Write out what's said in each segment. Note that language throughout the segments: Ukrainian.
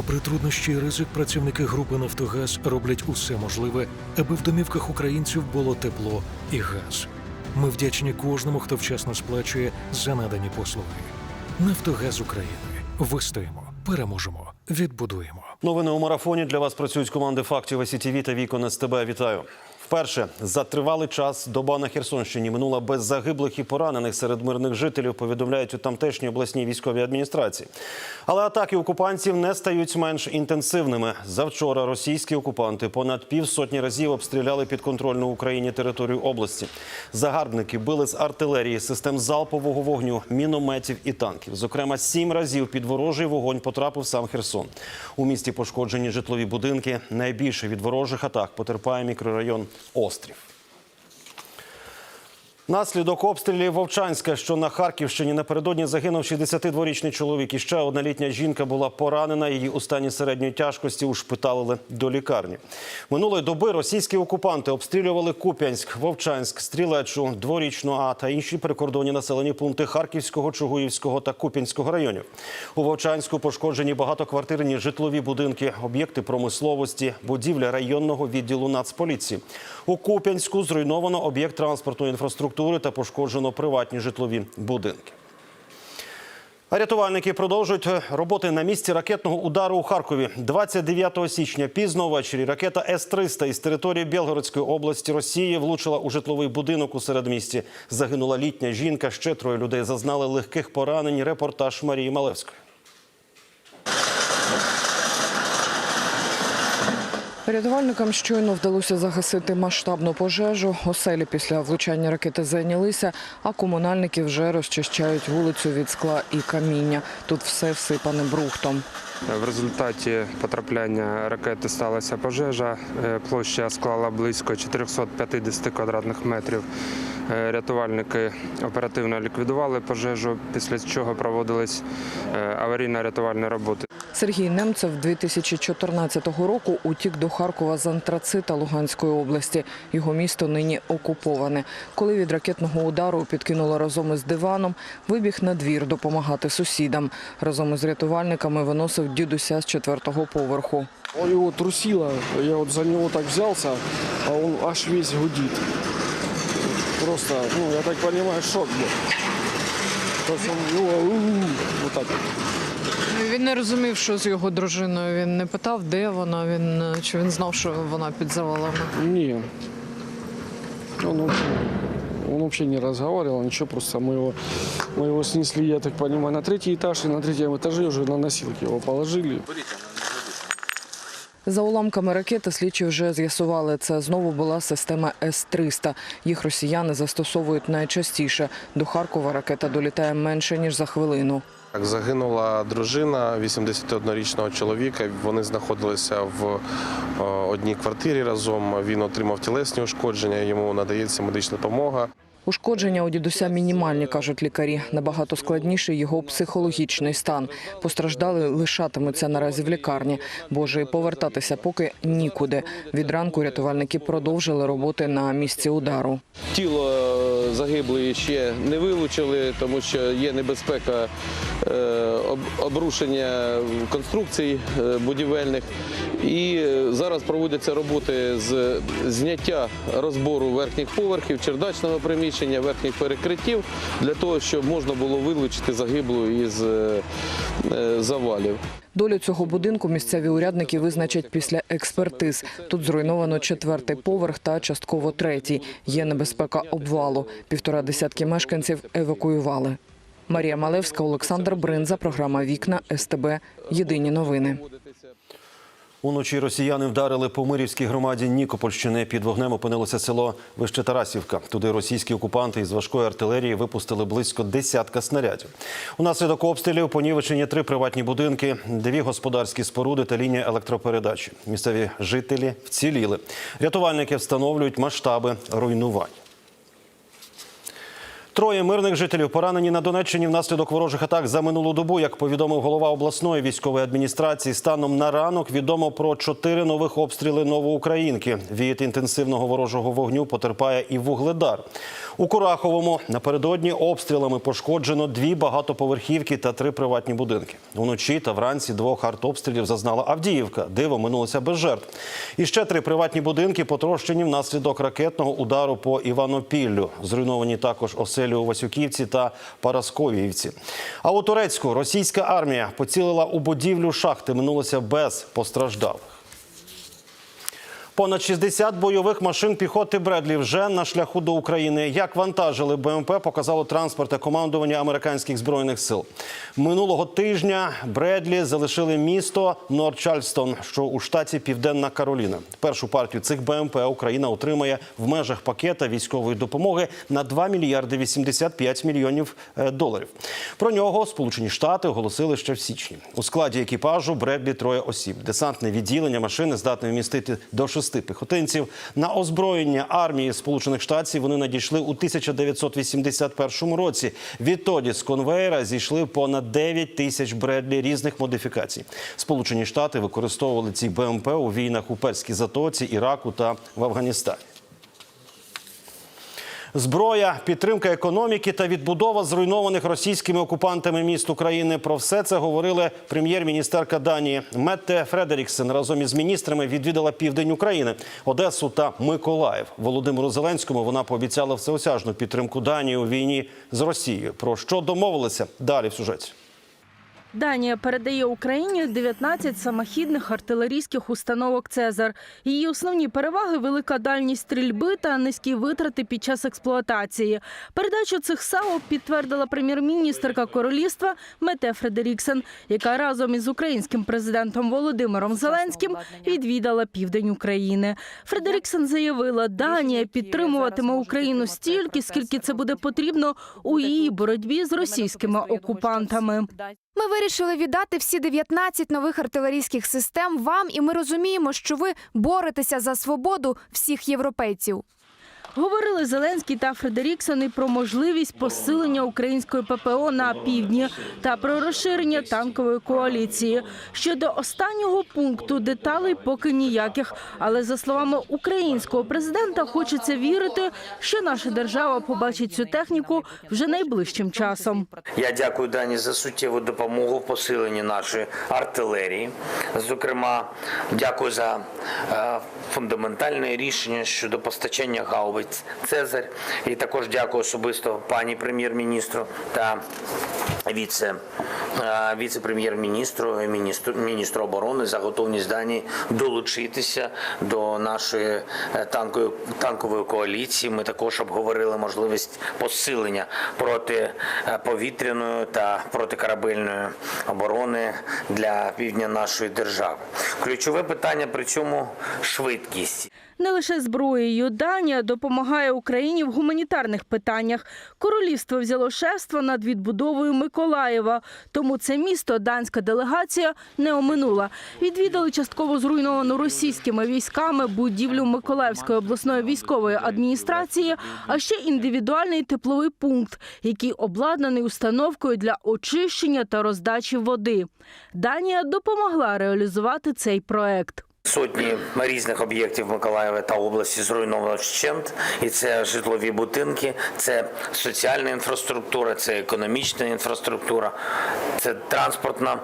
Попри труднощі і ризик, працівники групи Нафтогаз роблять усе можливе, аби в домівках українців було тепло і газ. Ми вдячні кожному, хто вчасно сплачує за надані послуги. Нафтогаз України. Вистоїмо, переможемо, відбудуємо. Новини у марафоні для вас працюють команди фактів СІТВ та Вікон СТБ. Вітаю. Вперше за тривалий час доба на Херсонщині минула без загиблих і поранених серед мирних жителів. Повідомляють у тамтешній обласній військовій адміністрації. Але атаки окупантів не стають менш інтенсивними. Завчора російські окупанти понад півсотні разів обстріляли підконтрольну Україні територію області. Загарбники били з артилерії, систем залпового вогню, мінометів і танків. Зокрема, сім разів під ворожий вогонь потрапив сам Херсон. У місті пошкоджені житлові будинки. Найбільше від ворожих атак потерпає мікрорайон Острів. Наслідок обстрілів Вовчанська, що на Харківщині напередодні загинув 62-річний чоловік. І ще одна літня жінка була поранена. Її у стані середньої тяжкості ушпиталили до лікарні. Минулої доби російські окупанти обстрілювали Куп'янськ, Вовчанськ, Стрілечу, Дворічну А та інші прикордонні населені пункти Харківського, Чугуївського та Куп'янського районів. У Вовчанську пошкоджені багатоквартирні житлові будинки, об'єкти промисловості, будівля районного відділу Нацполіції. У Куп'янську зруйновано об'єкт транспортної інфраструктури та пошкоджено приватні житлові будинки. Рятувальники продовжують роботи на місці ракетного удару у Харкові. 29 січня пізно ввечері ракета С-300 із території Білгородської області Росії влучила у житловий будинок у середмісті. Загинула літня жінка. Ще троє людей зазнали легких поранень. Репортаж Марії Малевської. Рятувальникам щойно вдалося загасити масштабну пожежу. Оселі після влучання ракети зайнялися, а комунальники вже розчищають вулицю від скла і каміння. Тут все всипане брухтом. В результаті потрапляння ракети сталася пожежа. Е, Площа склала близько 450 квадратних метрів. Е, Рятувальники оперативно ліквідували пожежу, після чого проводились е, аварійно-рятувальні роботи. Сергій Немцев 2014 року утік до Харкова з антрацита Луганської області. Його місто нині окуповане. Коли від ракетного удару підкинуло разом із диваном, вибіг на двір допомагати сусідам. Разом із рятувальниками виносив дідуся з четвертого поверху. Его трусило, я вот за него так взялся, а он аж весь гудит. Просто, ну, я так понимаю, шок был. То есть ну, вот так. Він не розумів, що з його дружиною. Він не питав, де вона. Він чи він знав, що вона під завалами. Не. Он вообще, он вообще не разговаривал, ничего, просто мы его, мы его снесли, я так понимаю, на третий этаж, и на третьем этаже уже на носилки его положили. За уламками ракети слідчі вже з'ясували, це знову була система С-300. Їх росіяни застосовують найчастіше. До Харкова ракета долітає менше, ніж за хвилину. Загинула дружина 81-річного чоловіка. Вони знаходилися в е, одній квартирі разом. Він отримав тілесні ушкодження, йому надається медична допомога. Ушкодження у дідуся мінімальні, кажуть лікарі. Набагато складніший його психологічний стан. Постраждали лишатимуться наразі в лікарні. Боже, і повертатися поки нікуди. Від ранку рятувальники продовжили роботи на місці удару. Тіло е, загиблої ще не вилучили, тому що є небезпека е, обрушення конструкцій е, будівельних. І зараз проводяться роботи з зняття розбору верхніх поверхів, чердачного приміщення, верхніх перекриттів для того, щоб можна було вилучити загиблу із е, е, завалів. Долю цього будинку місцеві урядники визначать після експертиз. Тут зруйновано четвертий поверх та частково третій. Є небезпека обвалу. Півтора десятки мешканців евакуювали. Марія Малевська, Олександр Бринза, програма Вікна СТБ. Єдині новини. Уночі росіяни вдарили по Мирівській громаді Нікопольщини. Під вогнем опинилося село Вище Тарасівка. Туди російські окупанти із важкої артилерії випустили близько десятка снарядів. Унаслідок обстрілів понівечені три приватні будинки, дві господарські споруди та лінія електропередачі. Місцеві жителі вціліли. Рятувальники встановлюють масштаби руйнувань. Троє мирних жителів поранені на Донеччині внаслідок ворожих атак за минулу добу. Як повідомив голова обласної військової адміністрації, станом на ранок відомо про чотири нових обстріли Новоукраїнки. Від інтенсивного ворожого вогню потерпає і вугледар. У Кураховому напередодні обстрілами пошкоджено дві багатоповерхівки та три приватні будинки. Уночі та вранці двох артобстрілів зазнала Авдіївка. Диво минулося без жертв. І ще три приватні будинки потрощені внаслідок ракетного удару по Іванопіллю. Зруйновані також оселі у Васюківці та Парасковіївці. А у Турецьку російська армія поцілила у будівлю шахти. Минулося без постраждалих. Понад 60 бойових машин піхоти Бредлі вже на шляху до України. Як вантажили БМП, показало транспортне командування американських збройних сил. Минулого тижня Бредлі залишили місто Норд-Чарльстон, що у штаті Південна Кароліна. Першу партію цих БМП Україна отримає в межах пакета військової допомоги на 2 мільярди 85 мільйонів е, доларів. Про нього Сполучені Штати оголосили ще в січні. У складі екіпажу Бредлі троє осіб. Десантне відділення машини здатне вмістити до шести піхотинців. На озброєння армії Сполучених Штатів вони надійшли у 1981 році. Відтоді з конвейера зійшли понад 9 тисяч Бредлі різних модифікацій. Сполучені Штати використовували ці БМП у війнах у Перській затоці, Іраку та в Афганістані. Зброя, підтримка економіки та відбудова зруйнованих російськими окупантами міст України. Про все це говорили прем'єр-міністерка Данії Метте Фредеріксен разом із міністрами відвідала південь України, Одесу та Миколаїв. Володимиру Зеленському вона пообіцяла всеосяжну підтримку Данії у війні з Росією. Про що домовилися далі в сюжеті. Данія передає Україні 19 самохідних артилерійських установок Цезар. Її основні переваги велика дальність стрільби та низькі витрати під час експлуатації. Передачу цих САУ підтвердила прем'єр-міністерка королівства Мете Фредеріксен, яка разом із українським президентом Володимиром Зеленським відвідала південь України. Фредеріксен заявила, Данія підтримуватиме Україну стільки, скільки це буде потрібно у її боротьбі з російськими окупантами. Ми вирішили віддати всі 19 нових артилерійських систем вам, і ми розуміємо, що ви боретеся за свободу всіх європейців. Говорили Зеленський та Фредеріксон і про можливість посилення української ППО на півдні та про розширення танкової коаліції. Щодо останнього пункту деталей поки ніяких. Але за словами українського президента, хочеться вірити, що наша держава побачить цю техніку вже найближчим часом. Я дякую Дані за суттєву допомогу в посиленні нашої артилерії. Зокрема, дякую за е, фундаментальне рішення щодо постачання гаубиць Цезарь. І також дякую особисто пані прем'єр-міністру та віце, е, віце-прем'єр-міністру, міністру, міністру оборони за готовність Данії долучитися до нашої е, танкової, танкової коаліції. Ми також обговорили можливість посилення протиповітряної та протикорабельної оборони для півдня нашої держави. Ключове питання при цьому швидкість. Не лише зброєю Данія допомагає Україні в гуманітарних питаннях. Королівство взяло шефство над відбудовою Миколаєва. Тому це місто данська делегація не оминула. Відвідали частково зруйновану російськими військами будівлю Миколаївської обласної військової адміністрації, а ще індивідуальний тепловий пункт, який обладнаний установкою для очищення та роздачі води. Данія допомогла реалізувати цей проект. Сотні різних об'єктів Миколаєва та області зруйновано вщент, і це житлові будинки, це соціальна інфраструктура, це економічна інфраструктура, це транспортна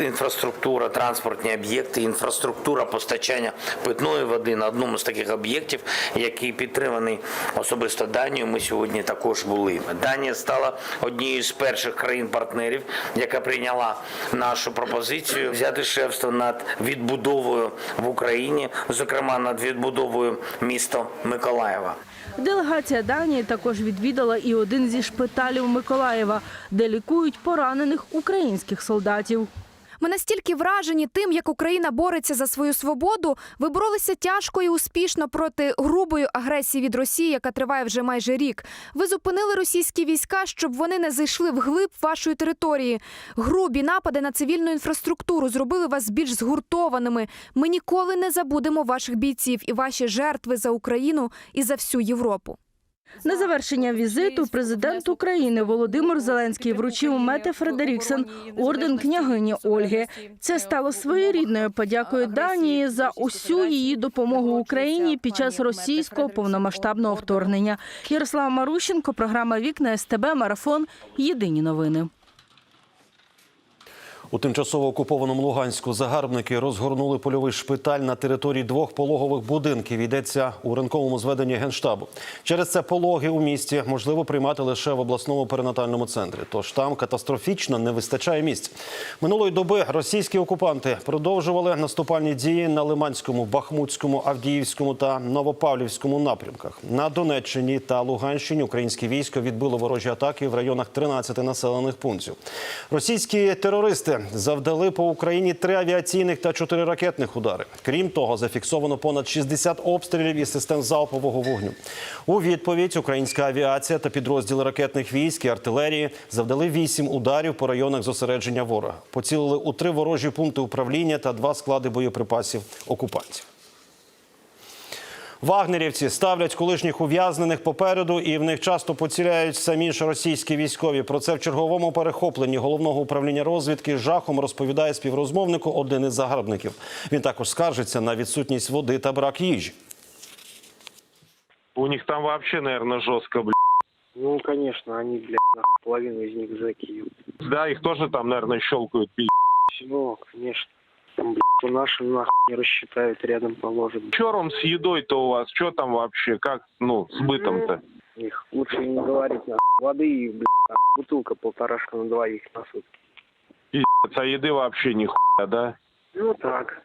е, інфраструктура, транспортні об'єкти, інфраструктура постачання питної води на одному з таких об'єктів, який підтриманий особисто Данією. Ми сьогодні також були. Данія стала однією з перших країн-партнерів, яка прийняла нашу пропозицію взяти шефство над відбудовою в Україні, зокрема над відбудовою міста Миколаєва. Делегація Данії також відвідала і один зі шпиталів Миколаєва, де лікують поранених українських солдатів. Ми настільки вражені тим, як Україна бореться за свою свободу. Ви боролися тяжко і успішно проти грубої агресії від Росії, яка триває вже майже рік. Ви зупинили російські війська, щоб вони не зайшли вглиб вашої території. Грубі напади на цивільну інфраструктуру зробили вас більш згуртованими. Ми ніколи не забудемо ваших бійців і ваші жертви за Україну і за всю Європу. На завершення візиту президент України Володимир Зеленський вручив Мете Фредеріксен орден княгині Ольги. Це стало своєрідною подякою Данії за усю її допомогу Україні під час російського повномасштабного вторгнення. Ярослава Марущенко, програма Вікна СТБ Марафон. Єдині новини. У тимчасово окупованому Луганську загарбники розгорнули польовий шпиталь на території двох пологових будинків. Йдеться у ранковому зведенні генштабу. Через це пологи у місті можливо приймати лише в обласному перинатальному центрі. Тож там катастрофічно не вистачає місць. Минулої доби російські окупанти продовжували наступальні дії на Лиманському, Бахмутському, Авдіївському та Новопавлівському напрямках. На Донеччині та Луганщині українське військо відбило ворожі атаки в районах 13 населених пунктів. Російські терористи завдали по Україні три авіаційних та чотири ракетних удари. Крім того, зафіксовано понад 60 обстрілів із систем залпового вогню. У відповідь українська авіація та підрозділи ракетних військ і артилерії завдали вісім ударів по районах зосередження ворога. Поцілили у три ворожі пункти управління та два склади боєприпасів окупантів. Вагнерівці ставлять колишніх ув'язнених попереду, і в них часто поціляють самі ж російські військові. Про це в черговому перехопленні головного управління розвідки жахом розповідає співрозмовнику один із загарбників. Він також скаржиться на відсутність води та брак їжі. У них там вообще, наверное, жестко, блядь. Ну, конечно, они, блядь, нахуй, половину из них зэки. Да, их тоже там, наверное, щелкают, пи***. Ну, конечно. Там, блядь, по нашим нахуй не рассчитают, рядом положат. Там с едой-то у вас? Что там вообще? Как, ну, с бытом-то? Их лучше не говорить, нахуй. Воды и, блядь, бутылка полторашка на двоих на сутки. А еды вообще нихуя, да? Ну, так.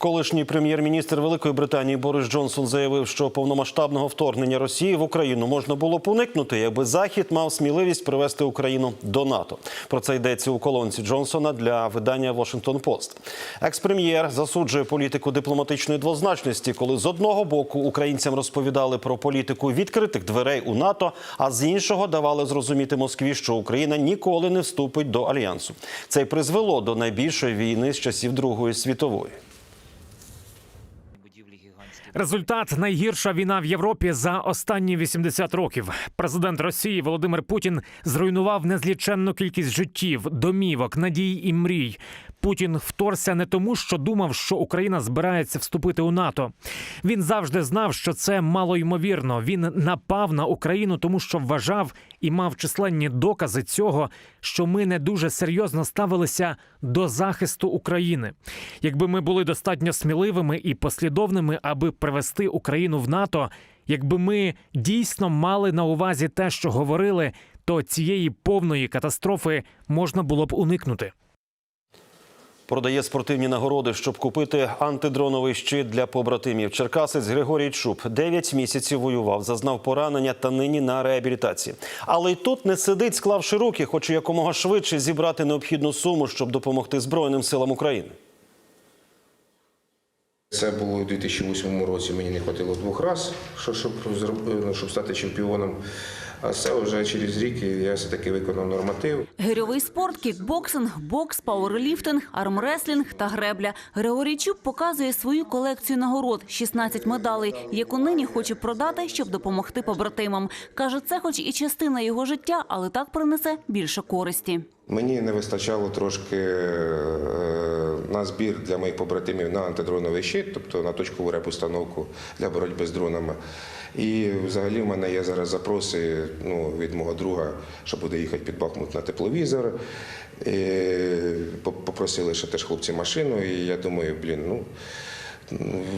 Колишній прем'єр-міністр Великої Британії Борис Джонсон заявив, що повномасштабного вторгнення Росії в Україну можна було б уникнути, якби Захід мав сміливість привести Україну до НАТО. Про це йдеться у колонці Джонсона для видання Washington Post. Екс-прем'єр засуджує політику дипломатичної двозначності, коли з одного боку українцям розповідали про політику відкритих дверей у НАТО, а з іншого давали зрозуміти Москві, що Україна ніколи не вступить до альянсу. Це й призвело до найбільшої війни з часів Другої світової. Результат найгірша війна в Європі за останні 80 років. Президент Росії Володимир Путін зруйнував незліченну кількість життів, домівок, надій і мрій. Путін вторгся не тому, що думав, що Україна збирається вступити у НАТО. Він завжди знав, що це малоймовірно. Він напав на Україну, тому що вважав і мав численні докази цього, що ми не дуже серйозно ставилися до захисту України. Якби ми були достатньо сміливими і послідовними, аби привести Україну в НАТО, якби ми дійсно мали на увазі те, що говорили, то цієї повної катастрофи можна було б уникнути. Продає спортивні нагороди, щоб купити антидроновий щит для побратимів. Черкасець Григорій Чуб 9 місяців воював, зазнав поранення та нині на реабілітації. Але й тут не сидить, склавши руки, хоче якомога швидше зібрати необхідну суму, щоб допомогти Збройним силам України. Це було у 2008 році. Мені не хватило двох разів, щоб зроб- ну, щоб стати чемпіоном. А це вже через рік я все таки виконав норматив. Гирьовий спорт, кікбоксинг, бокс, пауерліфтинг, армреслінг та гребля. Григорійчук показує свою колекцію нагород – 16 медалей, яку нині хоче продати, щоб допомогти побратимам. Каже, це хоч і частина його життя, але так принесе більше користі. Мені не вистачало трошки е, на збір для моїх побратимів на антидроновий щит, тобто на точкову реп-установку для боротьби з дронами. І взагалі в мене є зараз запроси ну, від мого друга, що буде їхати під Бахмут на тепловізор. По- Попросили ще теж хлопці машину, і я думаю, блін, ну.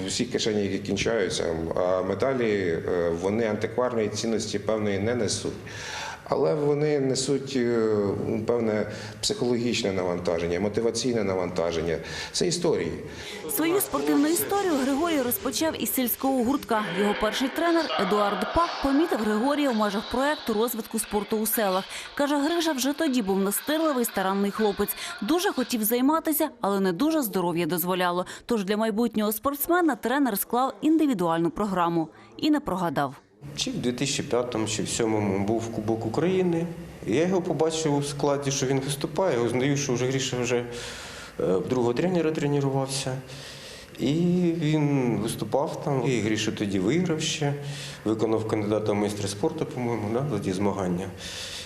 Всі кишені, кінчаються, а медалі е, вони антикварної цінності певної не несуть. Але вони несуть е, певне психологічне навантаження, мотиваційне навантаження. Це історії. Свою спортивну історію Григорій розпочав із сільського гуртка. Його перший тренер Едуард Пак помітив Григорія в межах проекту розвитку спорту у селах. Каже, Грижа вже тоді був настирливий старанний хлопець. Дуже хотів займатися, але не дуже здоров'я дозволяло. Тож для майбутнього спортсмена тренер склав індивідуальну програму і не прогадав. Чи в 2005-му, чи в 2007-му був Кубок України. Я його побачив у складі, що він виступає. Узнаю, що вже Гріша вже е, в другого тренера тренувався. І він виступав там. І Гріша тоді виграв ще, виконав кандидата в майстри спорту, по-моєму, за ті змагання.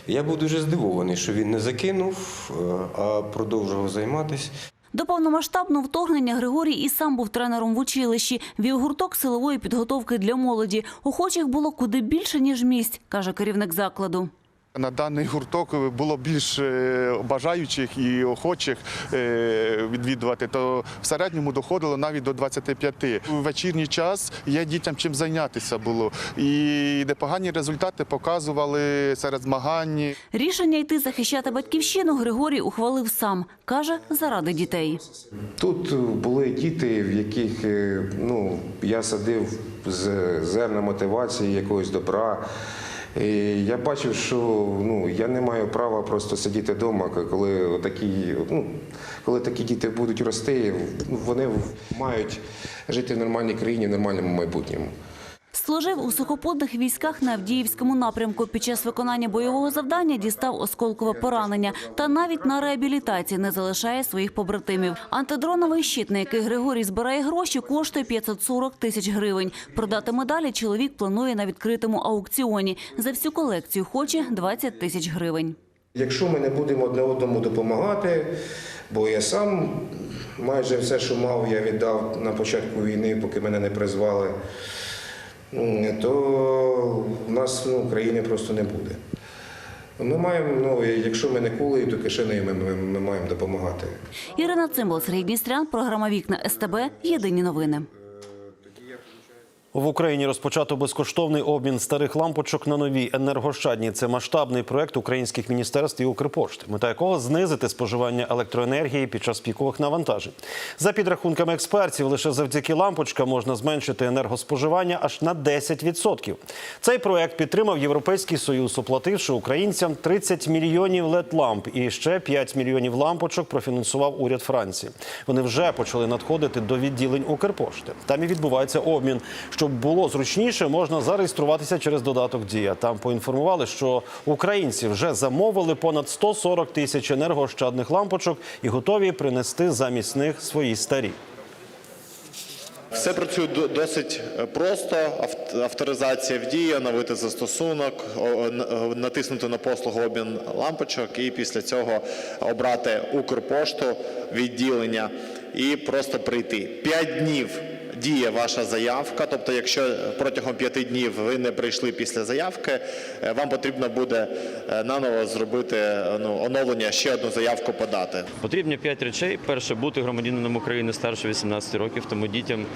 Я був дуже здивований, що він не закинув, е, а продовжував займатися. До повномасштабного вторгнення Григорій і сам був тренером в училищі. Вів гурток силової підготовки для молоді. Охочих було куди більше, ніж місць, каже керівник закладу. На даний гурток було більше бажаючих і охочих е, відвідувати, то в середньому доходило навіть до 25. У вечірній час є дітям чим зайнятися було. І непогані результати показували серед змагань. Рішення йти захищати батьківщину Григорій ухвалив сам. Каже, заради дітей. Тут були діти, в яких е, ну, я садив з зерна мотивації, якогось добра. І я бачив, що ну, я не маю права просто сидіти вдома, коли такі, ну, коли такі діти будуть рости, ну, вони мають жити в нормальній країні, в нормальному майбутньому. Служив у сухопутних військах на Авдіївському напрямку. Під час виконання бойового завдання дістав осколкове поранення. Та навіть на реабілітації не залишає своїх побратимів. Антидроновий щит, на який Григорій збирає гроші, коштує 540 тисяч гривень. Продати медалі чоловік планує на відкритому аукціоні. За всю колекцію хоче 20 тисяч гривень. Якщо ми не будемо одне одному допомагати, бо я сам майже все, що мав, я віддав на початку війни, поки мене не призвали, то в нас ну, країни просто не буде. Ми маємо, ну, якщо ми не кулею, то кишенею ми, ми, ми маємо допомагати. Ірина Цимбал, Сергій Дністрян, програма «Вікна СТБ». Єдині новини. В Україні розпочато безкоштовний обмін старих лампочок на нові енергощадні. Це масштабний проект українських міністерств і Укрпошти, мета якого знизити споживання електроенергії під час пікових навантажень. За підрахунками експертів, лише завдяки лампочкам можна зменшити енергоспоживання аж на 10%. Цей проект підтримав Європейський Союз, оплативши українцям 30 мільйонів led ламп і ще 5 мільйонів лампочок профінансував уряд Франції. Вони вже почали надходити до відділень Укрпошти. Там і відбувається обмін. Щоб було зручніше, можна зареєструватися через додаток Дія. Там поінформували, що українці вже замовили понад 140 тисяч енергоощадних лампочок і готові принести замість них свої старі. Все працює досить е, просто. Авторизація в дії, оновити застосунок, натиснути на послугу обмін лампочок і після цього обрати Укрпошту відділення і просто прийти. П'ять днів діє ваша заявка. Тобто, якщо протягом п'яти днів ви не прийшли після заявки, е, вам потрібно буде е, наново зробити е, ну, оновлення, ще одну заявку подати. Потрібні п'ять речей. Перше бути громадянином України старше 18 років, тому дітям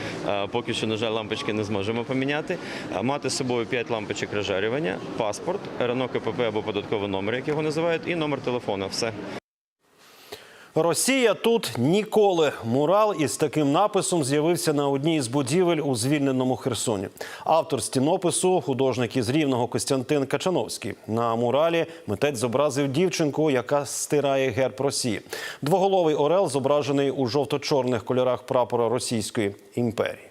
поки що, на жаль, лампочки не зможемо поміняти. Мати з собою п'ять лампочок розжарювання, паспорт, РНО КПП або податковий номер, як його називають, і номер телефона. Все. Росія тут ніколи. Мурал із таким написом з'явився на одній із будівель у звільненому Херсоні. Автор стінопису художник із рівного Костянтин Качановський. На муралі митець зобразив дівчинку, яка стирає герб Росії. Двоголовий орел зображений у жовто-чорних кольорах прапора Російської імперії.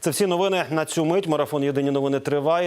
Це всі новини на цю мить. Марафон Єдині новини триває.